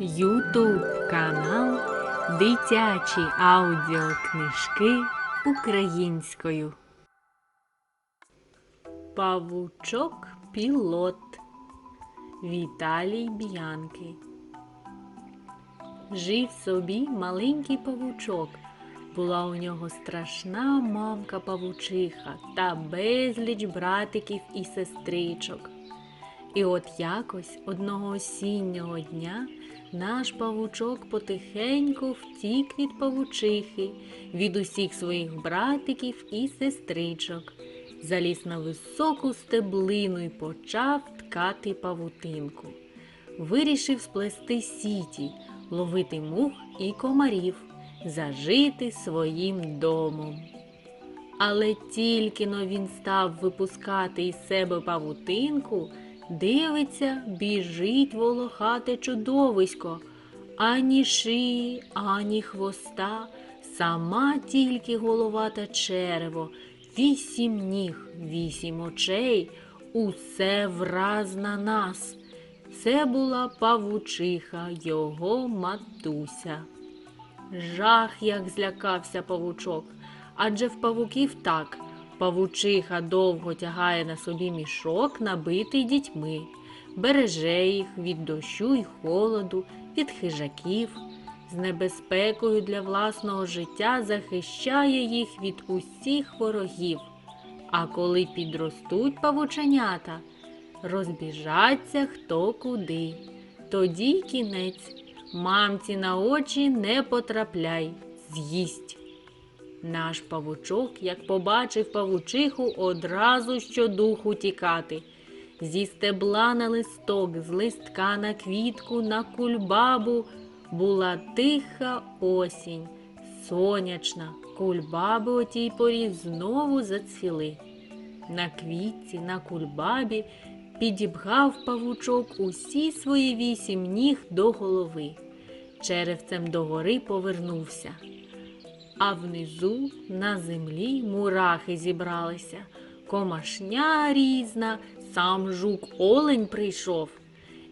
Ютуб канал Дитячі аудіокнижки українською. Павучок пілот Віталій Б'янки. Жив собі маленький павучок. Була у нього страшна мамка павучиха та безліч братиків і сестричок. І от якось одного осіннього дня наш павучок потихеньку втік від павучихи, від усіх своїх братиків і сестричок, заліз на високу стеблину і почав ткати павутинку. Вирішив сплести сіті, ловити мух і комарів, зажити своїм домом. Але тільки но він став випускати із себе павутинку, дивиться, біжить волохате чудовисько, ані шиї, ані хвоста, сама тільки голова та черево, вісім ніг, вісім очей, усе враз на нас. Це була павучиха, його матуся. Жах, як злякався павучок, адже в павуків так. Павучиха довго тягає на собі мішок, набитий дітьми, береже їх від дощу й холоду, від хижаків, з небезпекою для власного життя захищає їх від усіх ворогів. А коли підростуть павученята, розбіжаться хто куди. Тоді кінець, мамці на очі не потрапляй, з'їсть. Наш павучок, як побачив павучиху, одразу щодуху тікати. Зі стебла на листок, з листка на квітку, на кульбабу була тиха осінь, сонячна, кульбаби о тій порі знову зацвіли. На квітці, на кульбабі підібгав павучок усі свої вісім ніг до голови. Черевцем догори повернувся. А внизу на землі мурахи зібралися, комашня різна, сам жук олень прийшов.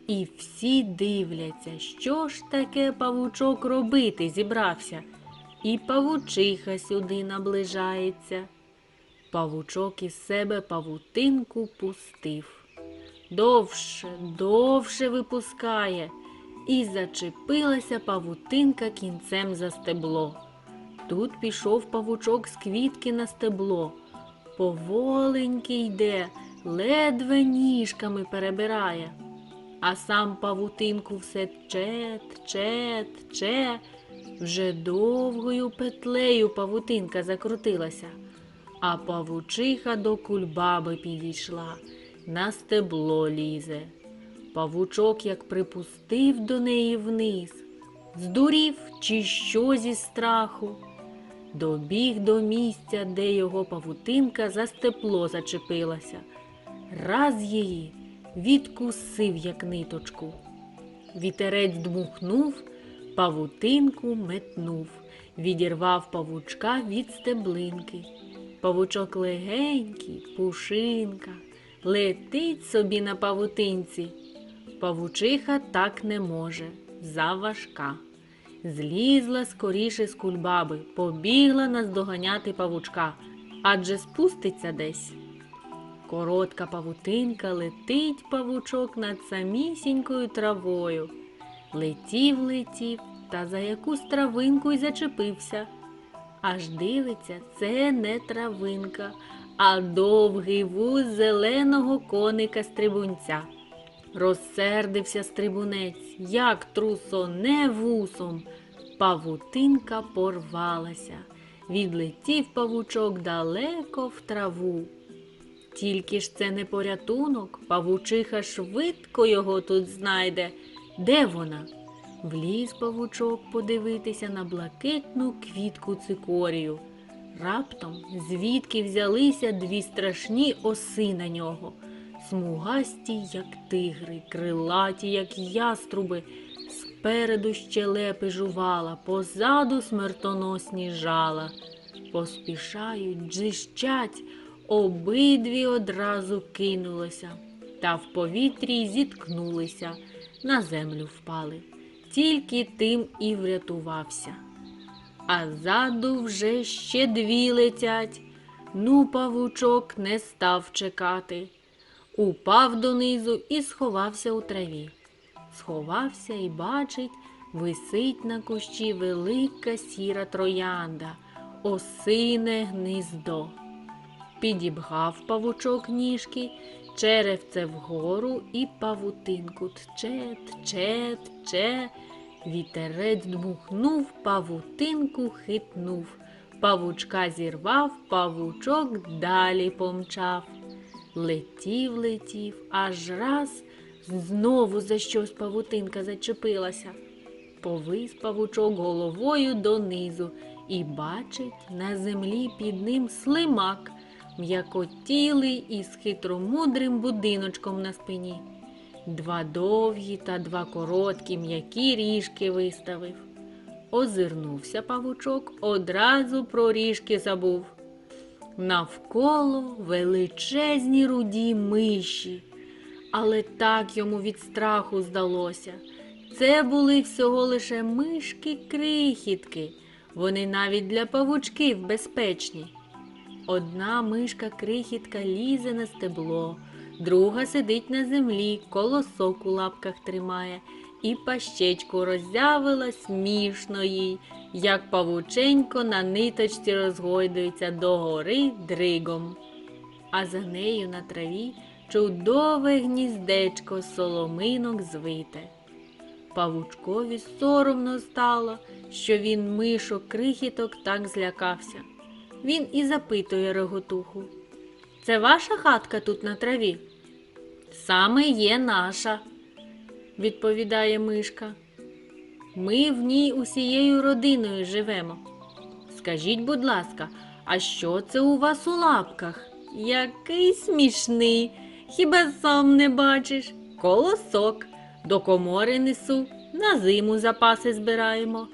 І всі дивляться, що ж таке павучок робити зібрався, і павучиха сюди наближається. Павучок із себе павутинку пустив. Довше, довше випускає, і зачепилася павутинка кінцем за стебло. Тут пішов павучок з квітки на стебло. Поволеньки йде, ледве ніжками перебирає. А сам павутинку все тче, тче, тче. Вже довгою петлею павутинка закрутилася, а павучиха до кульбаби підійшла, на стебло лізе. Павучок як припустив до неї вниз, здурів чи що зі страху. Добіг до місця, де його павутинка за степло зачепилася. Раз її відкусив, як ниточку. Вітерець дмухнув, павутинку метнув, відірвав павучка від стеблинки. Павучок легенький, пушинка, летить собі на павутинці. Павучиха так не може, заважка. Злізла скоріше з кульбаби, побігла наздоганяти павучка, адже спуститься десь. Коротка павутинка летить павучок над самісінькою травою. Летів, летів, та за якусь травинку й зачепився. Аж дивиться, це не травинка, а довгий вуз зеленого коника стрибунця. Розсердився стрибунець, як трусоне вусом. Павутинка порвалася. Відлетів павучок далеко в траву. Тільки ж це не порятунок, павучиха швидко його тут знайде. Де вона? Вліз павучок подивитися на блакитну квітку цикорію. Раптом звідки взялися дві страшні оси на нього смугасті, як тигри, крилаті, як яструби, спереду щелепи жувала, позаду смертоносні жала. Поспішають, джищать, обидві одразу кинулися, та в повітрі зіткнулися, на землю впали. тільки тим і врятувався. А ззаду вже ще дві летять. Ну, павучок не став чекати. Упав донизу і сховався у траві. Сховався і бачить, висить на кущі велика сіра троянда, осине гніздо. Підібгав павучок ніжки, черевце вгору і павутинку тче, тче, тче. Вітерець дмухнув, павутинку хитнув. Павучка зірвав, павучок далі помчав. Летів, летів, аж раз знову за щось павутинка зачепилася. Повис павучок головою донизу і бачить на землі під ним слимак, м'якотілий із хитромудрим будиночком на спині. Два довгі та два короткі м'які ріжки виставив. Озирнувся павучок, одразу про ріжки забув. Навколо величезні руді миші. Але так йому від страху здалося. Це були всього лише мишки-крихітки. Вони навіть для павучків безпечні. Одна мишка крихітка лізе на стебло, друга сидить на землі, колосок у лапках тримає, і пащечку роззявила смішно їй, як павученько на ниточці розгойдується догори дригом. А за нею на траві чудове гніздечко соломинок звите. Павучкові соромно стало, що він мишок крихіток так злякався. Він і запитує реготуху. Це ваша хатка тут на траві? Саме є наша, відповідає мишка. Ми в ній усією родиною живемо. Скажіть, будь ласка, а що це у вас у лапках? Який смішний, хіба сам не бачиш? Колосок, до комори несу, на зиму запаси збираємо.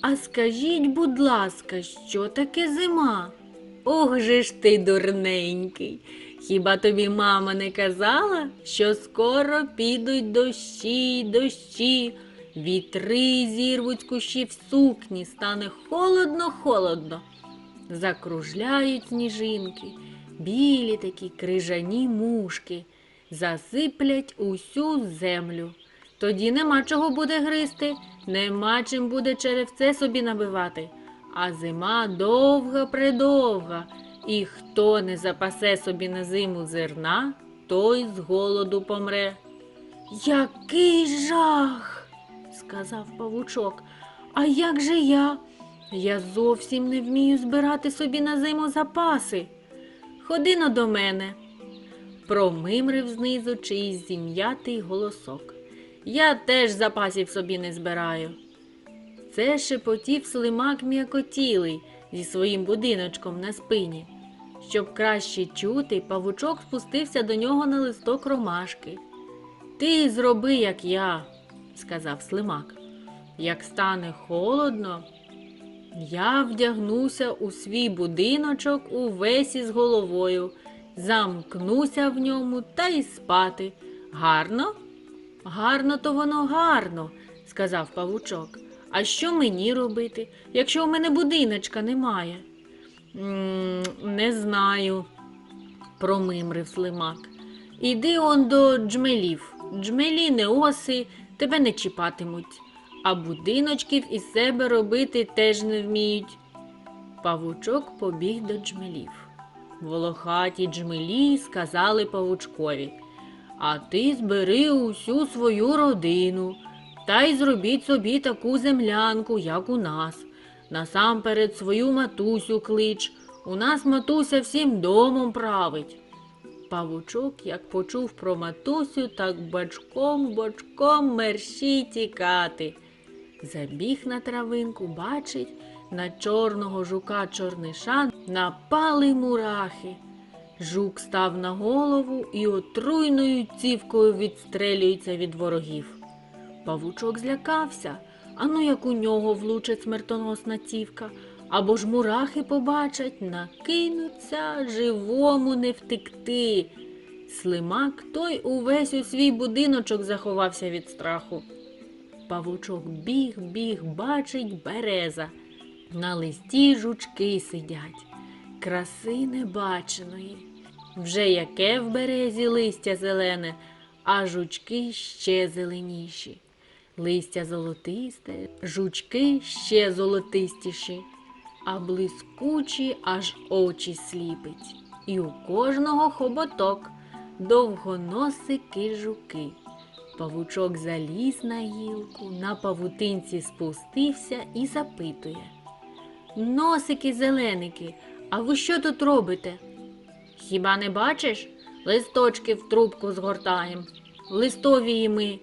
А скажіть, будь ласка, що таке зима? Ох же ж ти дурненький. Хіба тобі мама не казала, що скоро підуть дощі, дощі, вітри зірвуть з кущів сукні, стане холодно-холодно. Закружляють сніжинки, білі такі крижані мушки, засиплять усю землю. Тоді нема чого буде гризти, нема чим буде черевце собі набивати. А зима довга предовга, і хто не запасе собі на зиму зерна, той з голоду помре. Який жах, сказав павучок. А як же я? Я зовсім не вмію збирати собі на зиму запаси. Ходино до мене. Промимрив знизу чиїсь зім'ятий голосок. Я теж запасів собі не збираю. Це шепотів слимак м'якотілий зі своїм будиночком на спині. Щоб краще чути, павучок спустився до нього на листок ромашки. Ти зроби, як я, сказав слимак. Як стане холодно, я вдягнуся у свій будиночок увесь із головою, замкнуся в ньому та й спати. Гарно? Гарно, то воно гарно, сказав павучок. А що мені робити, якщо у мене будиночка немає? Не знаю, промимрив слимак. Іди он до джмелів. Джмелі не оси, тебе не чіпатимуть, а будиночків із себе робити теж не вміють. Павучок побіг до джмелів. Волохаті джмелі сказали павучкові. А ти збери усю свою родину та й зробіть собі таку землянку, як у нас. Насамперед свою матусю клич. У нас матуся всім домом править. Павучок, як почув про матусю, так бачком бочком мерщій тікати. Забіг на травинку, бачить, на чорного жука чорниша напали мурахи. Жук став на голову і отруйною цівкою відстрелюється від ворогів. Павучок злякався, а ну як у нього влучить смертоносна цівка, або ж мурахи побачать, накинуться, живому не втекти. Слимак той увесь у свій будиночок заховався від страху. Павучок біг, біг, бачить береза. На листі жучки сидять, краси небаченої. Вже яке в березі листя зелене, а жучки ще зеленіші. Листя золотисте, жучки ще золотистіші, а блискучі аж очі сліпить. І у кожного хоботок довгоносики жуки. Павучок заліз на гілку, на павутинці спустився і запитує. Носики зеленики, а ви що тут робите? Хіба не бачиш? Листочки в трубку згортаємо. Листові ми.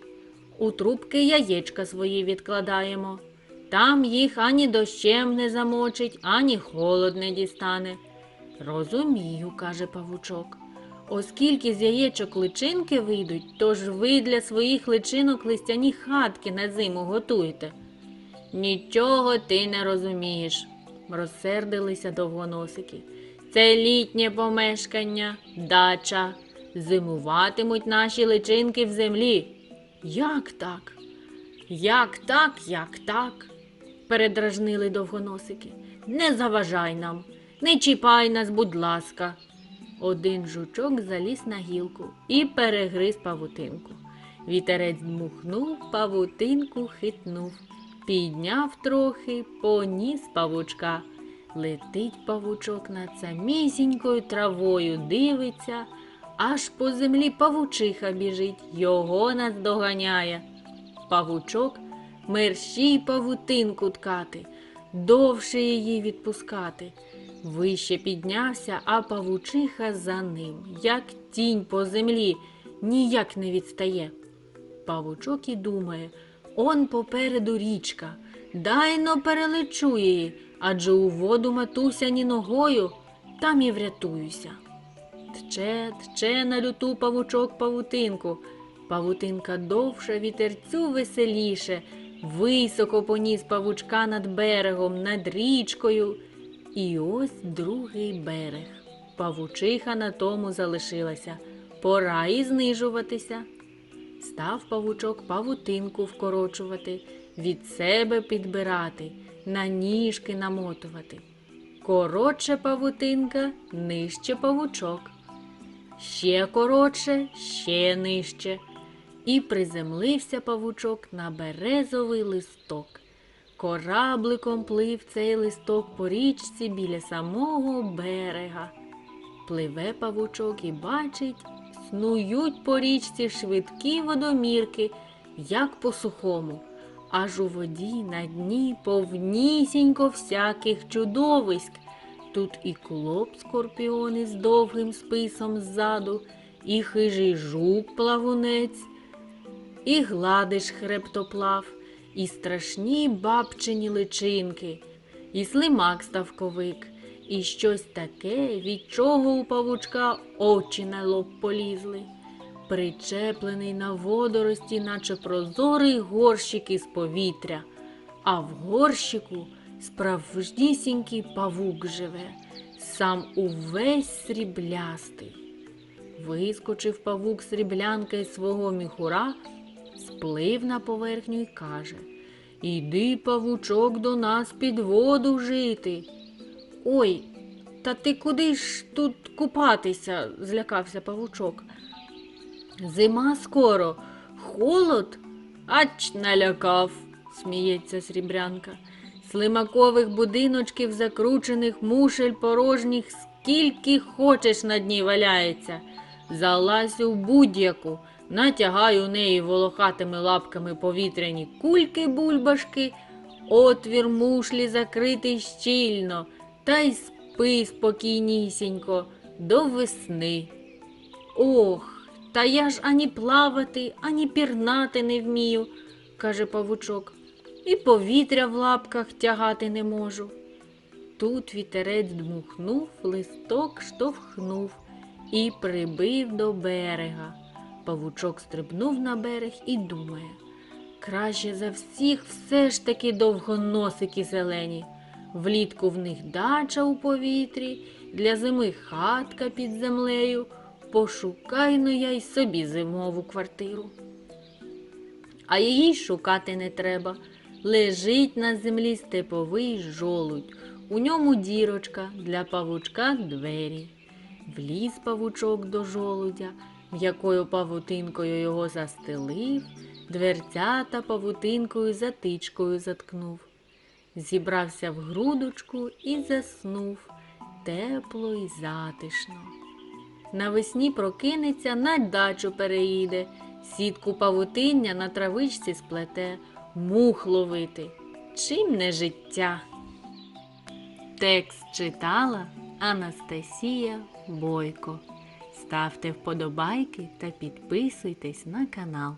У трубки яєчка свої відкладаємо. Там їх ані дощем не замочить, ані холод не дістане. Розумію, каже павучок. Оскільки з яєчок личинки вийдуть, тож ви для своїх личинок листяні хатки на зиму готуєте. Нічого ти не розумієш, розсердилися довгоносики. Це літнє помешкання, дача. Зимуватимуть наші личинки в землі. Як так? Як так, як так? передражнили довгоносики. Не заважай нам, не чіпай нас, будь ласка. Один жучок заліз на гілку і перегриз павутинку. Вітерець дмухнув, павутинку хитнув, підняв трохи, поніс павучка. Летить павучок над самісінькою травою, дивиться, аж по землі павучиха біжить, його наздоганяє. Павучок мерщій павутинку ткати, довше її відпускати. Вище піднявся, а павучиха за ним, як тінь по землі, ніяк не відстає. Павучок і думає, он попереду річка, дайно перелечу її, адже у воду матуся ні ногою, там і врятуюся. Тче, тче на люту павучок павутинку. Павутинка довша, вітерцю веселіше, високо поніс павучка над берегом, над річкою. І ось другий берег. Павучиха на тому залишилася. Пора і знижуватися. Став павучок павутинку вкорочувати, від себе підбирати, на ніжки намотувати. Коротше павутинка, нижче павучок. Ще коротше, ще нижче. І приземлився павучок на березовий листок. Корабликом плив цей листок по річці біля самого берега. Пливе павучок і бачить, снують по річці швидкі водомірки, як по сухому. Аж у воді на дні повнісінько всяких чудовиськ. Тут і клоп скорпіон із довгим списом ззаду, і хижий жук плавунець, і гладиш хребтоплав, і страшні бабчині личинки, і слимак ставковик, і щось таке, від чого у павучка очі на лоб полізли. Причеплений на водорості, наче прозорий горщик із повітря, а в горщику справжнісінький павук живе, сам увесь сріблястий. Вискочив павук сріблянка із свого міхура, сплив на поверхню й каже Іди, павучок, до нас під воду жити. Ой, та ти куди ж тут купатися? злякався павучок. Зима скоро, холод, ач налякав, сміється срібрянка. Слимакових будиночків, закручених мушель порожніх, скільки хочеш на дні валяється. Залазь у будь-яку, натягай у неї волохатими лапками повітряні кульки бульбашки, отвір мушлі закритий щільно, та й спи спокійнісінько до весни. Ох, та я ж ані плавати, ані пірнати не вмію, каже павучок, і повітря в лапках тягати не можу. Тут вітерець дмухнув, листок штовхнув і прибив до берега. Павучок стрибнув на берег і думає. Краще за всіх все ж таки довгоносики зелені. Влітку в них дача у повітрі, для зими хатка під землею. Пошукай ну я й собі зимову квартиру. а її шукати не треба. Лежить на землі степовий жолудь, у ньому дірочка для павучка двері. Вліз павучок до жолудя, м'якою павутинкою його застелив, дверцята павутинкою затичкою заткнув. Зібрався в грудочку і заснув тепло й затишно. Навесні прокинеться, на дачу переїде, сітку павутиння на травичці сплете, мух ловити. Чим не життя? Текст читала Анастасія Бойко. Ставте вподобайки та підписуйтесь на канал.